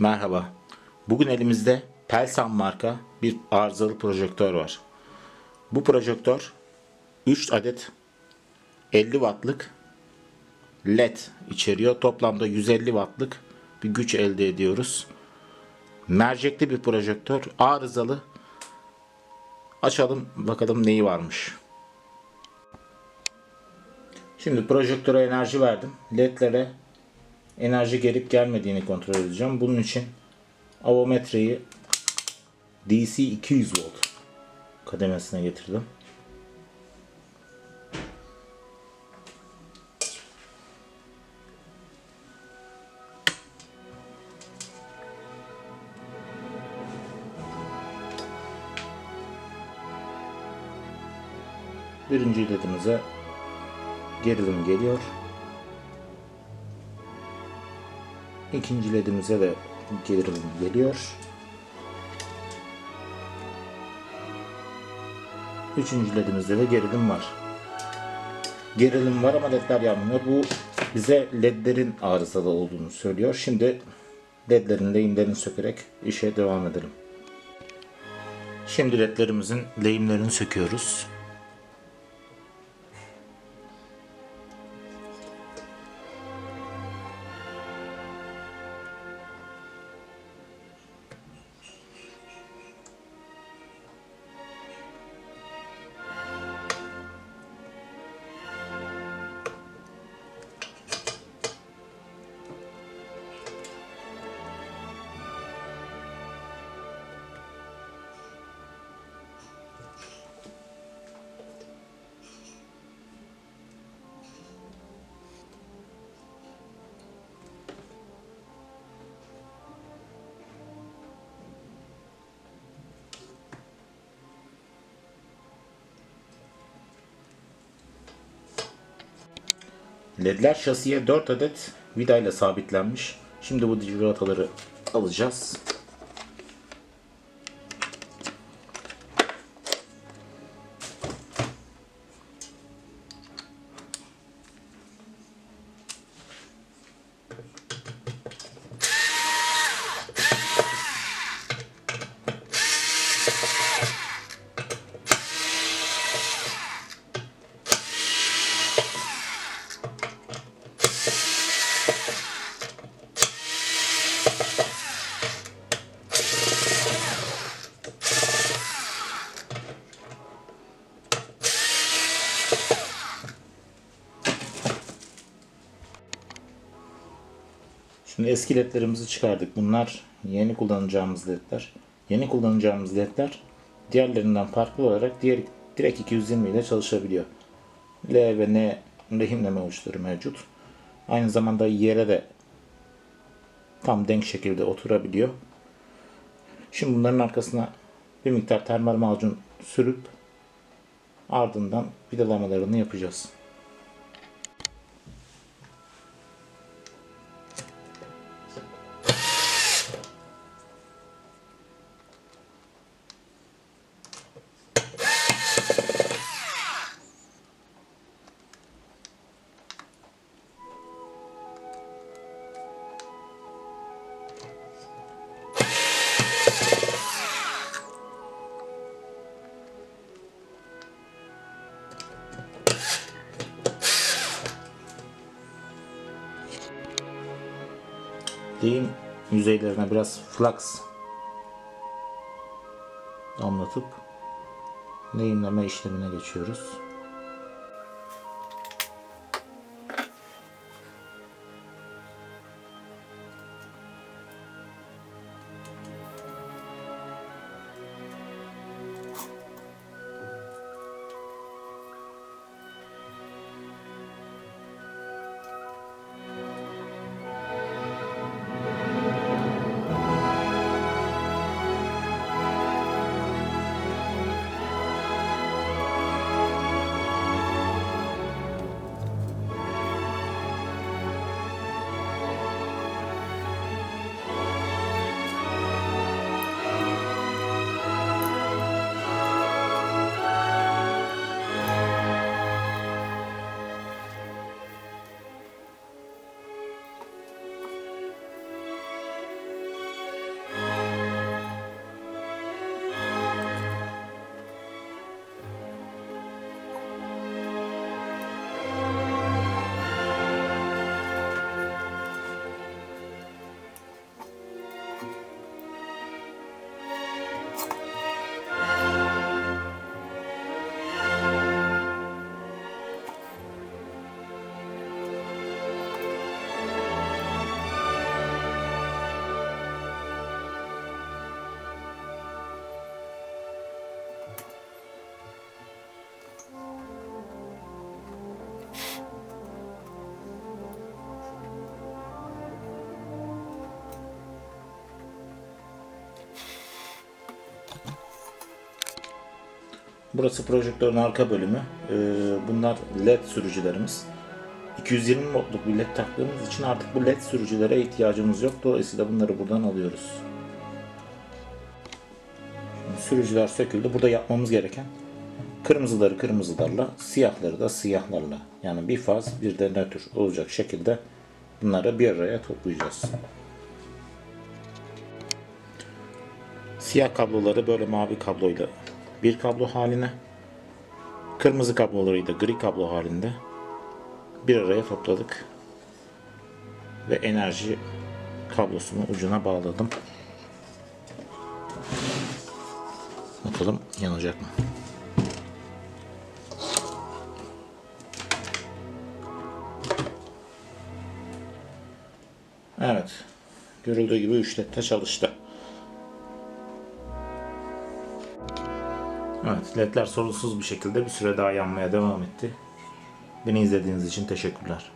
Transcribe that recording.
Merhaba. Bugün elimizde Pelsan marka bir arızalı projektör var. Bu projektör 3 adet 50 wattlık LED içeriyor. Toplamda 150 wattlık bir güç elde ediyoruz. Mercekli bir projektör. Arızalı. Açalım bakalım neyi varmış. Şimdi projektöre enerji verdim. LED'lere enerji gelip gelmediğini kontrol edeceğim. Bunun için avometreyi DC 200 volt kademesine getirdim. Birinci ledimize gerilim geliyor. İkinci ledimize de gerilim geliyor. Üçüncü ledimizde de gerilim var. Gerilim var ama ledler yanmıyor. Bu bize ledlerin arızalı olduğunu söylüyor. Şimdi ledlerin lehimlerini sökerek işe devam edelim. Şimdi ledlerimizin lehimlerini söküyoruz. LED'ler şasiye 4 adet vidayla sabitlenmiş. Şimdi bu civataları alacağız. Şimdi eski ledlerimizi çıkardık. Bunlar yeni kullanacağımız ledler. Yeni kullanacağımız ledler diğerlerinden farklı olarak diğer direkt 220 ile çalışabiliyor. L ve N lehimleme uçları mevcut. Aynı zamanda yere de tam denk şekilde oturabiliyor. Şimdi bunların arkasına bir miktar termal macun sürüp ardından vidalamalarını yapacağız. Lehim yüzeylerine biraz flux damlatıp lehimleme işlemine geçiyoruz. Burası projektörün arka bölümü. Ee, bunlar LED sürücülerimiz. 220 wattlık bir LED taktığımız için artık bu LED sürücülere ihtiyacımız yok. Dolayısıyla bunları buradan alıyoruz. Şimdi sürücüler söküldü. Burada yapmamız gereken kırmızıları kırmızılarla, siyahları da siyahlarla. Yani bir faz bir de nötr olacak şekilde bunları bir araya toplayacağız. Siyah kabloları böyle mavi kabloyla bir kablo haline, kırmızı kabloları da gri kablo halinde bir araya topladık. Ve enerji kablosunu ucuna bağladım. Bakalım yanacak mı? Evet. Görüldüğü gibi 3 ledde çalıştı. Evet, ledler sorunsuz bir şekilde bir süre daha yanmaya devam etti. Beni izlediğiniz için teşekkürler.